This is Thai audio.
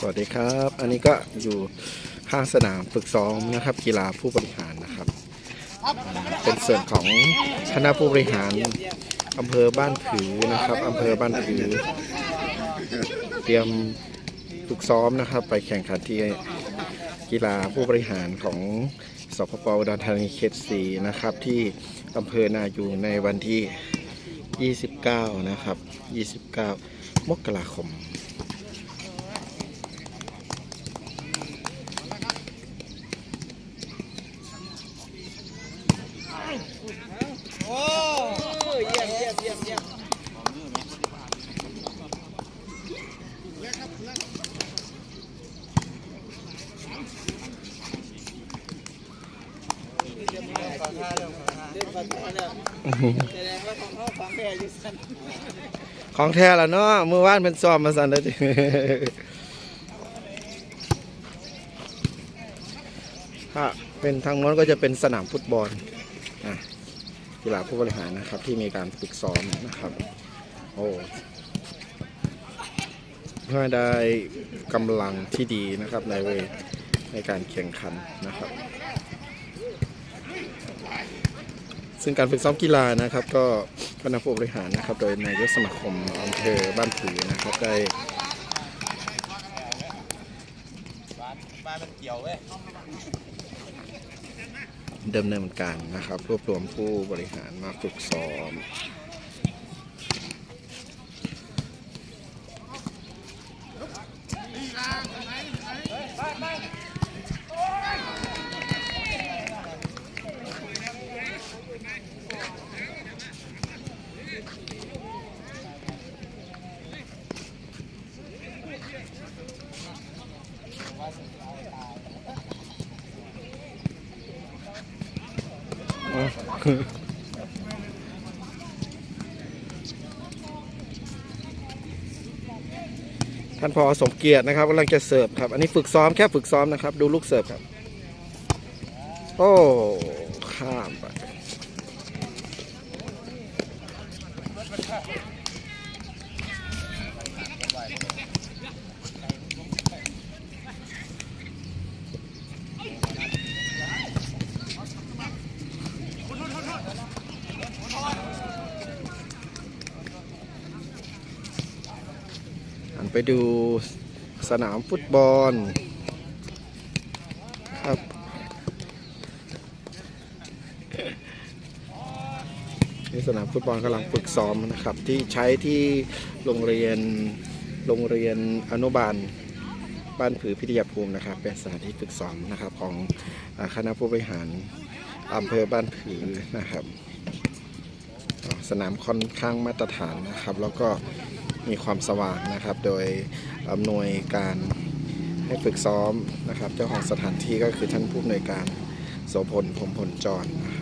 สวัสดีครับ อันนี้ก็อยู่ข้างสนามฝึกซ้อมนะครับ กีฬาผู้บริหารนะครับ เป็นส่วนของคณะผู้บริหารอำเภอบ้านผือนะครับอำเภอบ้านผือ เตรียมฝึกซ้อมนะครับ ไปแข่งขันที่กีฬาผู้บริหารของสปปอุดรธานีเขตสีนะครับ ที่อำเภอนายูงในวันที่ 29 นะครับ 29 มกราคม โอ้เยี่ยมเยี่ยมเยี่ยมเยี่ยม เล่นฟังท่าแล้ว แสดงว่าของเขาฟังแค่อยู่สั้นของแท้ล้วเนาะเมื่อวานเป็นซ้อมมาสันเลยถ้าเป็นทางโน้นก็จะเป็นสนามฟุตบอลนะกีฬาผู้บริหารนะครับ ที่มีการฝึกซ้อมนะครับ โอ้เพื่อได้กำลังที่ดีนะครับในเวในการแข่งขันนะครับ ซึ่งการฝึกซ้อมกีฬานะครับ ก็คณะผู้บริหารนะครับ โดยนายกสมาคมอำเภอบ้านผือนะครับได้ปลามันเดำเนินการนะครับ รวบรวมผู้บริหารมาฝึกซ้อม ท่านพอสมเกียรตินะครับกำลังจะเสิร์ฟครับ อันนี้ฝึกซ้อมแค่ฝึกซ้อมนะครับ ดูลูกเสิร์ฟครับ โอ้ข้ามไป ไปดูสนามฟุตบอลครับนี่สนามฟุตบอลกำลังฝึกซ้อมนะครับ ที่ใช้ที่โรงเรียนโรงเรียนอนุบาลบ้านผือพิทยาภูมินะครับ เป็นสถานที่ฝึกซ้อมนะครับของคณะผู้บริหารอำเภอบ้านผือนะครับ สนามค่อนข้างมาตรฐานนะครับ แล้วก็ มีความสว่างนะครับ โดยอำนวยการให้ฝึกซ้อมนะครับ เจ้าของสถานที่ก็คือท่านผู้อำนวยการโสพลพรมพลจรนะ